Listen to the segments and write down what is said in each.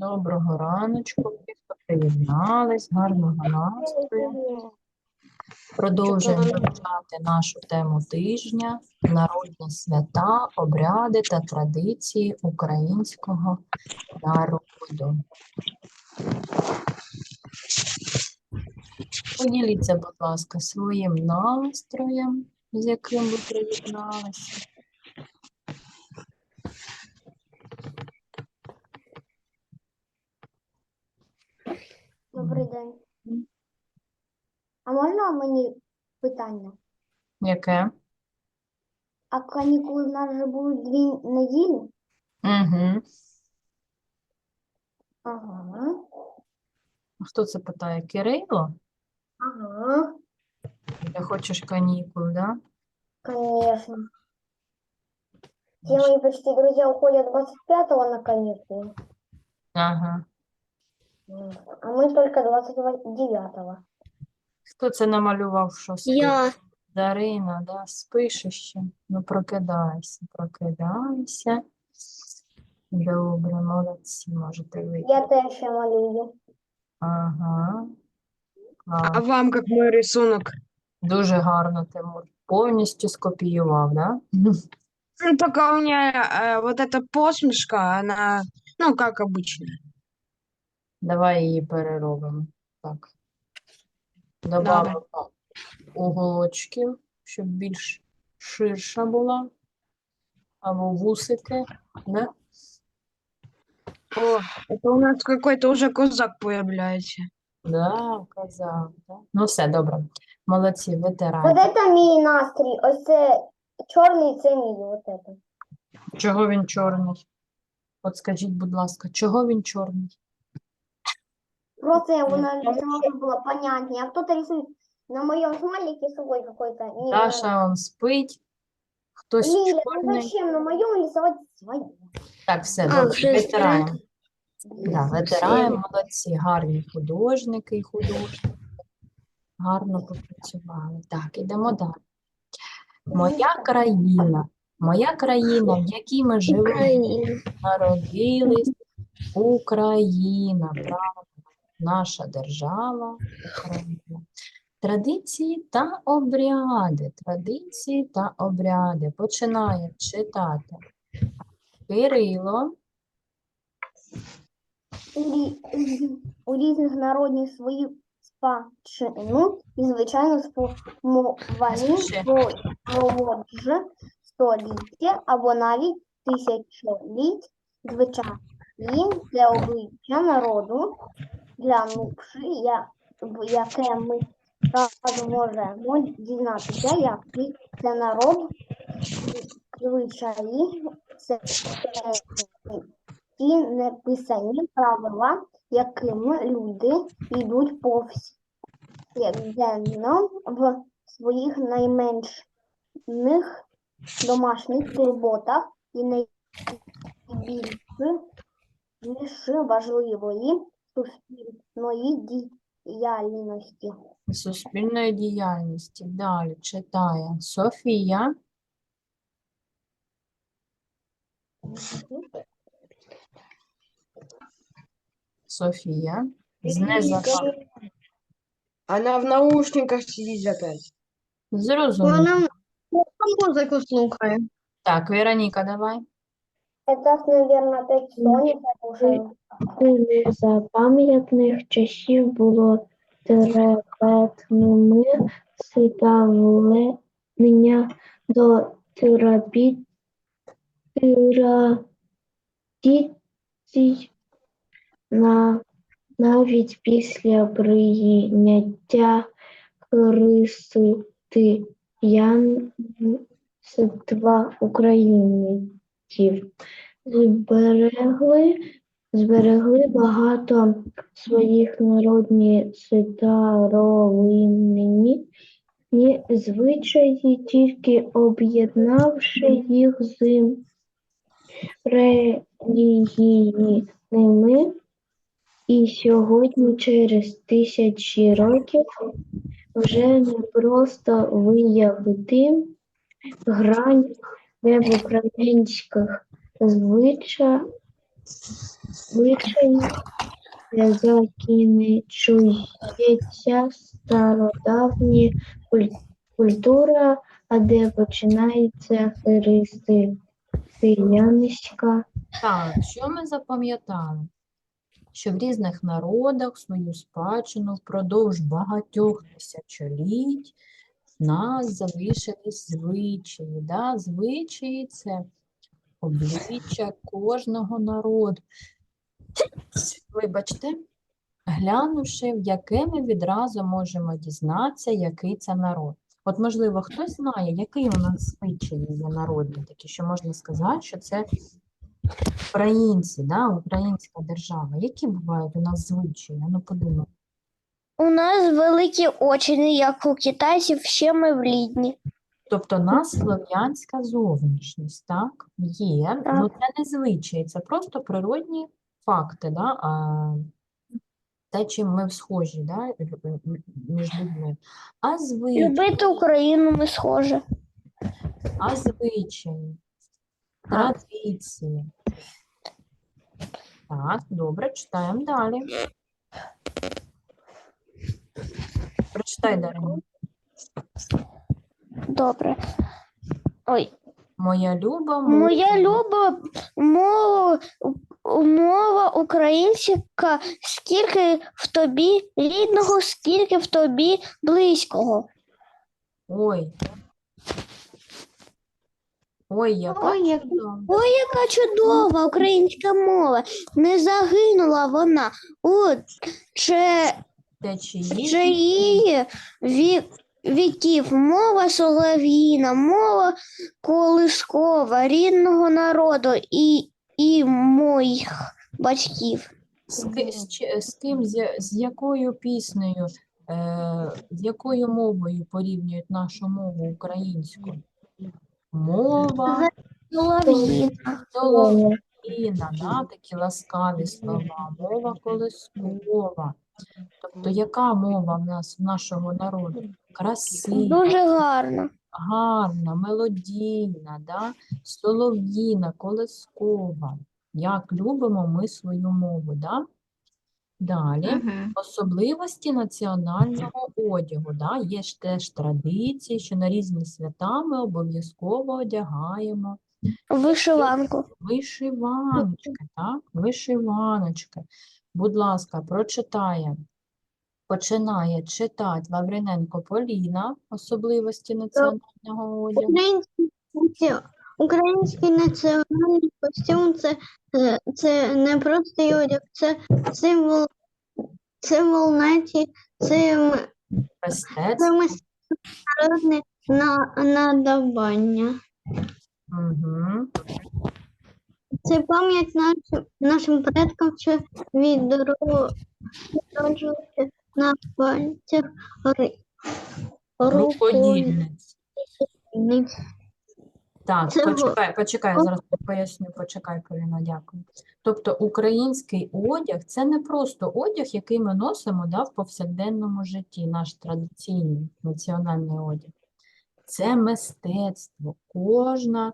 Доброго раночку, всі, хто приєднались, гарного настрою. Продовжуємо вивчати нашу тему тижня народні свята, обряди та традиції українського народу. Поділіться, будь ласка, своїм настроєм, з яким ви приєдналися. Добрий день. А можна мені питання? Яке? А канікули в нас вже будуть дві неділі? Угу. Ага. Хто це питає? Кирило? Ага. Ти хочеш канікул, да? Конечно. Все мои почти друзья уходят 25-го на каникулы, Ага. М, а мы только 29-го. Хто це намалював, що спить? Я. Дарина, да? Спиш ще? Ну, прокидайся, прокидайся. Добре, молодці, можете вийти. Я теж ще малюю. Ага. А Клас. вам как мой рисунок? Дуже гарно, Тимур. Повністю скопіював, да? Ну, только у меня э, вот эта посмешка, она, ну, как обычно. Давай її переробимо. Так. Добавимо уголочків, щоб більш ширша була. Або вусики. Да? О, это у нас какой-то уже козак появляется. Да, казав, да. Ну все, добре. Молодці, Вот витирайте. это мій настрій. Ось це чорний, це мій. Вот это. Чого він чорний? От скажіть, будь ласка, чого він чорний? Просто я его Ну, нарисовала, было понятнее. А кто-то рисует на моем смайлике свой какой-то. Не, Даша он спить, хтось Лиля, ну чорний. зачем на моем рисовать свое? Так, все, добре, витираємо. Да, витираємо, молодці, гарні художники і художники. Гарно попрацювали. Так, ідемо далі. Моя країна, моя країна, в якій ми живемо, народились, Україна, правда, наша держава, Україна. Традиції та обряди, традиції та обряди. Починає читати Кирило. У рі- у різних народів свої спадщину і, звичайно, сформовані Скажи. проводже століття або навіть тисячоліть звичайні для обличчя народу, для в яке ми можемо. Дізнатися, який це народ, звичаї, це ті неписані правила, якими люди йдуть повсякденно в своїх найменших домашніх турботах і найбільш більш важливої суспільної діяльності. Суспільної діяльності. Далі читає Софія. Софія. Знизу. Она в наушниках сидит опять. Зрозуміло. музыку слухает. Так, Вероніка, давай. Это, наверное, опять Соня послушаем. з незапам'ятних часів було трепетними ставлення до терапі... традицій на... навіть після прийняття християнства українців. Зберегли зберегли багато своїх народні старовинні ні звичаї, тільки об'єднавши їх з релігійними. І сьогодні, через тисячі років, вже не просто виявити грань, де в українських звичаях закінчується стародавня куль- культура, а де починається християнська Так, що ми запам'ятали? Що в різних народах свою спадщину впродовж багатьох тисячоліть нас залишились звичаї. Да? Звичаї – це обличчя кожного народу. Вибачте, глянувши, в яке ми відразу можемо дізнатися, який це народ. От, можливо, хтось знає, який у нас звичаї є народні, такі, що можна сказати, що це українці, да, українська держава. Які бувають у нас звичаї? Ну, подумай. У нас великі очі, не як у китайців, ще ми влідні. Тобто у нас слов'янська зовнішність, так? Є. Ну, це не звичаї, це просто природні факти, да? А, те, чим ми схожі да? між людьми. А звичаї, Любити Україну ми схожі. а звичаї, традиції. Так, добре, читаємо далі. Прочитай, Дарина. Добре. Ой, Моя люба моя люба мова, мова українська, скільки в тобі рідного, скільки в тобі близького. Ой. Ой, яка Ой, як- чудова. Ой, яка чудова українська мова. Не загинула вона у че. Чиї вік, віків. Мова солов'їна, мова колискова, рідного народу і, і моїх батьків. З, з, з ким, з, з якою піснею, е, з якою мовою порівнюють нашу мову українську? Мова Солов'їна. солов'їна, да, такі ласкаві слова, мова колискова. Тобто, яка мова в нас, в нашого народу? Красива, Дуже гарно. гарна, мелодійна, да? солов'їна, колискова. Як любимо ми свою мову, да? Далі. Особливості національного одягу. Да? Є ж теж традиції, що на різні свята ми обов'язково одягаємо Вишиванку. вишиваночки, так? Вишиваночки. Будь ласка, прочитає. Починає читати Лавриненко Поліна, особливості національного одягу. Український, український національний костюм це, е, це не простий одяг, це символ, символ нації, це, Мистецтво. це на, надавання. Угу. Це пам'ять нашим, нашим предкам, що відроджується на пальцях Рукодільниць. Так, Це почекай, почекай, зараз поясню, почекай, Поліна, дякую. Тобто український одяг – це не просто одяг, який ми носимо да, в повсякденному житті, наш традиційний національний одяг. Це мистецтво. Кожна,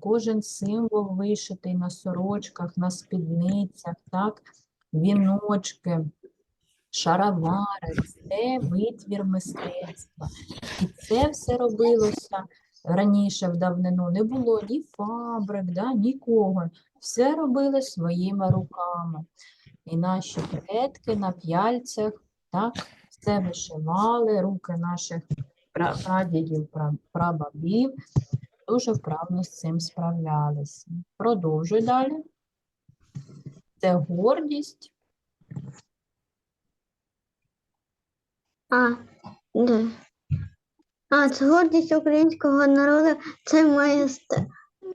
кожен символ вишитий на сорочках, на спідницях, так, віночки, шаровари – це витвір мистецтва. І це все робилося раніше в давнину не було ні фабрик, да, нікого. Все робили своїми руками. І наші предки на п'яльцях так, все вишивали, руки наших пра- прадідів, пра- прабабів дуже вправно з цим справлялися. Продовжуй далі. Це гордість. А, де? А, це гордість українського народу, це майстер,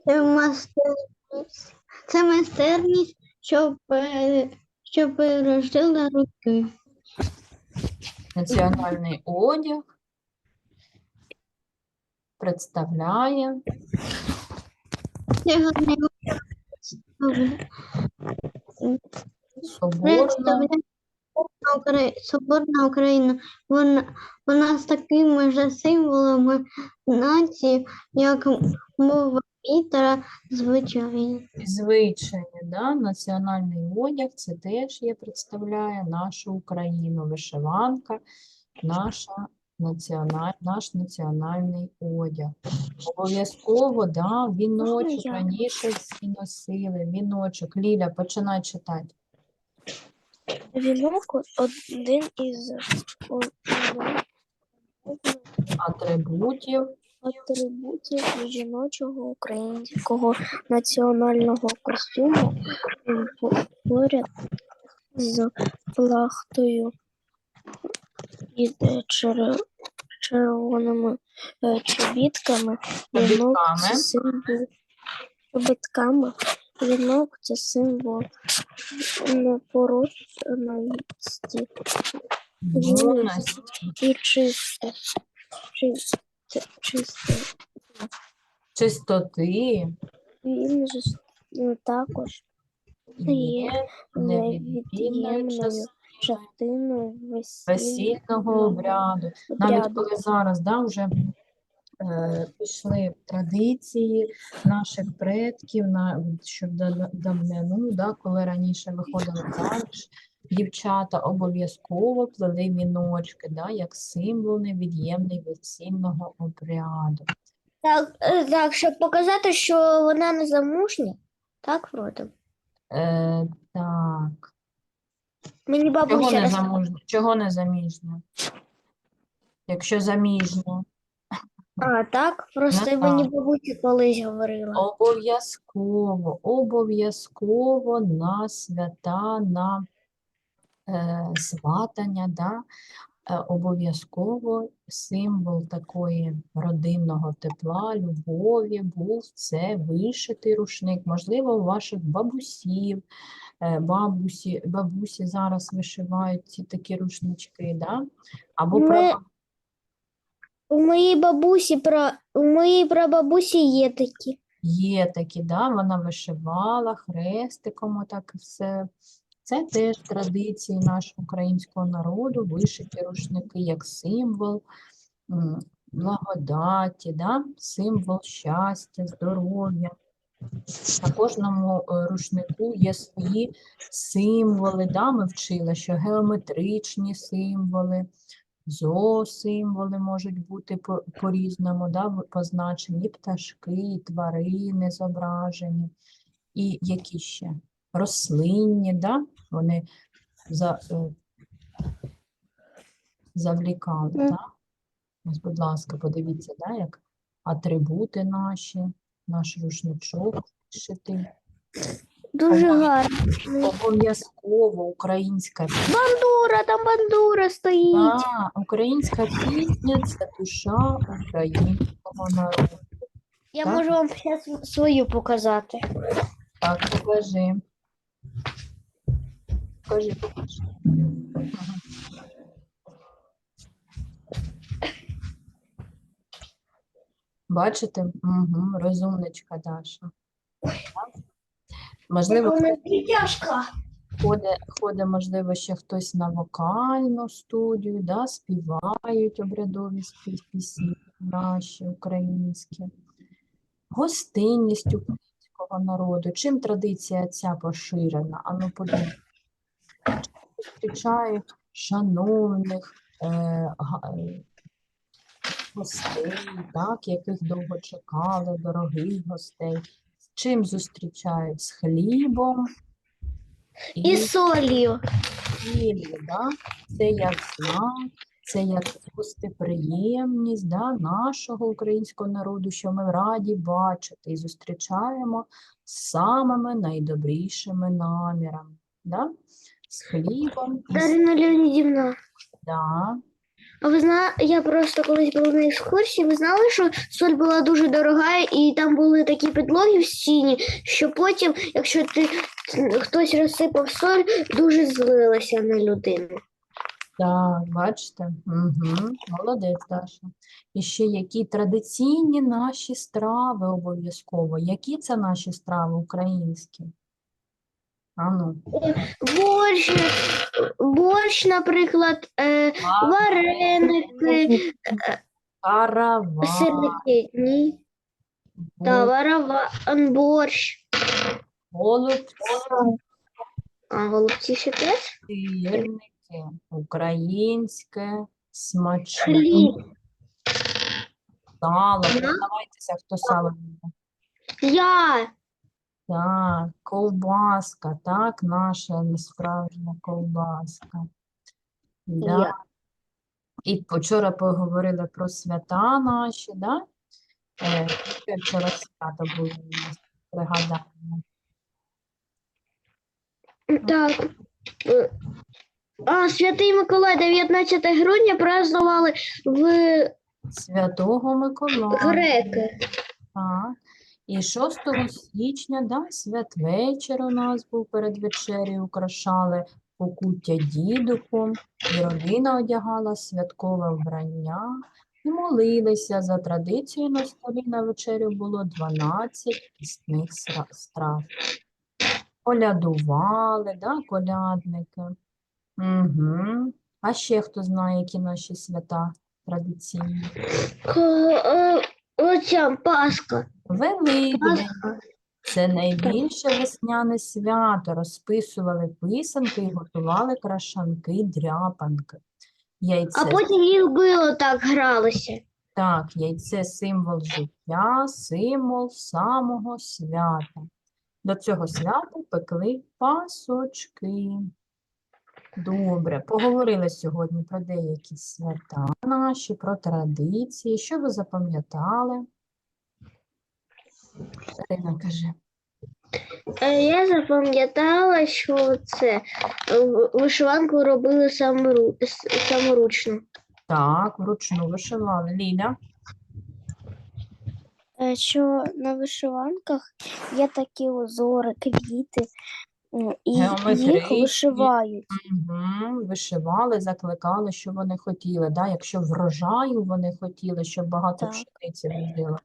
це майстерність, це майстерність, що, пе- що пережили роки. Національний одяг представляє Соборна Соборна Україна. Вона, вона з такими ж символами нації, як мова Вітера, звичайно. Звичайно, да? Національний одяг це теж є, представляє нашу Україну. Вишиванка, наша національ... наш національний одяг. Обов'язково, да, віночок раніше всі носили, віночок. Ліля, починай читати. Вінок один із Атрибутів атрибутів жіночого українського національного костюму поряд з плахтою чер- червоними е, чобітками. Вінок це Чобітками. символ чобітками. Вінок це символ непорочності юності. і чисте. Чисте, чисте. чистоти Він же ну, також є невід'ємною частиною весільного обряду. Навіть коли зараз да, вже е, пішли традиції наших предків, на, ще давнину, да, коли раніше виходили заміж, дівчата обов'язково плели віночки, да, як символ невід'ємний весільного обряду. Так, е, так, щоб показати, що вона не замужня. Так, вроде. Е, так, Мені чого бабуся не розказала. замужня? Чого не заміжня? Якщо заміжня. А, так? Просто Ну, мені так. бабуся колись говорила. Обов'язково, обов'язково на свята, на е, сватання, да, е, обов'язково символ такої родинного тепла, любові був це вишитий рушник. Можливо, у ваших бабусів, бабусі, бабусі зараз вишивають ці такі рушнички, да? або Ми- прабабусі. У моїй бабусі, про у моїй прабабусі є такі. Є такі, да, вона вишивала хрестиком, отак все. Це теж традиції нашого українського народу, вишиті рушники як символ благодаті, да, символ щастя, здоров'я. На кожному е, рушнику є свої символи. Да, ми вчили, що геометричні символи, зоосимволи можуть бути по- по-різному, да, позначені, і пташки, і тварини зображені, і які ще рослинні, да, вони за, е, завлікали. Да? Ось, будь ласка, подивіться, да, як атрибути наші, наш рушничок вишитий. Дуже гарно. Обов'язково українська пісня. Бандура, там бандура стоїть. А, українська пісня це душа українського народу. Я так. можу вам зараз свою показати. Так, покажи. Покажи, покажи. Бачите? Угу, розумничка Даша. Можливо, ходить, ходить, можливо, ще хтось на вокальну студію, да, співають обрядові пісні наші українські. Гостинність українського народу. Чим традиція ця поширена? Ану, подумайте. Зустрічають шановних е, гостей, так, яких довго чекали, дорогих гостей. З чим зустрічають? З хлібом І солью. Вільні, да? Це як знак, це як гостеприємність да, нашого українського народу, що ми раді бачити і зустрічаємо з самими найдобрішими намірами. Да? З хлібом Дарина Леонідівна. да. А ви зна... я просто колись була на екскурсії, ви знали, що соль була дуже дорога, і там були такі підлоги в стіні, що потім, якщо ти хтось розсипав соль, дуже злилася на людину. Так, бачите? Угу. Молодець, Даша. І ще які традиційні наші страви обов'язково. Які це наші страви українські? Ану. Борщ, борщ, наприклад, е, вареники, Каравай. сирники. Та варава- борщ. голубці, А голубці ще теж? сирники, українське, смачне Хліб. сало. Давайтеся, хто сало любить. Я. Так, ковбаска, так, наша несправжня ковбаска. Да. Я. І вчора поговорили про свята наші, да? Е, вчора свято було у нас, пригадаємо. Так. А, Святий Миколай 19 грудня празднували в Святого Миколая. греки. Так. І 6 січня, да, святвечір у нас був перед вечерею, украшали покуття дідухом, і родина одягала святкове вбрання і молилися. За традицією на столі на вечерю було 12 пісних страв. Колядували, да, колядники. Угу. А ще хто знає, які наші свята традиційні? Оця Пасха. Великдень. Пасха. Це найбільше весняне свято. Розписували писанки і готували крашанки, дряпанки. Яйце, А потім їх било так гралося. так, яйце символ життя, символ самого свята. До цього свята пекли пасочки. Добре, поговорили сьогодні про деякі свята наші, про традиції. Що ви запам'ятали? Ірина каже. Я запам'ятала, що це е, вишиванку робили самору- саморучно. Так, вручну вишивали. Ліля. Е, що на вишиванках є такі узори, квіти, і їх Геометричні. вишивають. Угу. Вишивали, закликали, що вони хотіли. Да? Якщо врожаю вони хотіли, щоб багато Так. пшениці вродило.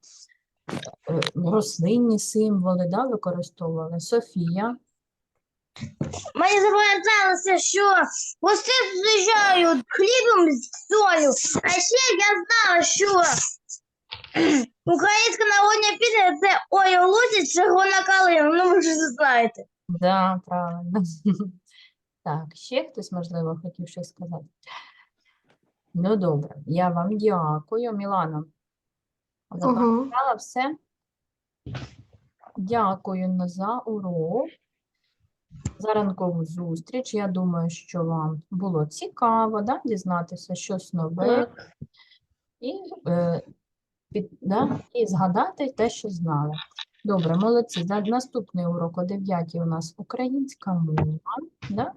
Е, Рослинні символи да, використовували. Софія. Мені запам'яталося, що гости зустрічають хлібом з солью. А ще я знала, що українська народна пісня це ой, лусить червона калина. Ну ви це знаєте. Да, правильно. Так, ще хтось, можливо, хотів щось сказати. Ну, добре, я вам дякую. Мілана, запам'ятала все? Дякую за урок, за ранкову зустріч. Я думаю, що вам було цікаво да, дізнатися щось нове і, е, під, да, і згадати те, що знали. Добре, молодці. Наступний урок о 9 у нас українська мова. Да?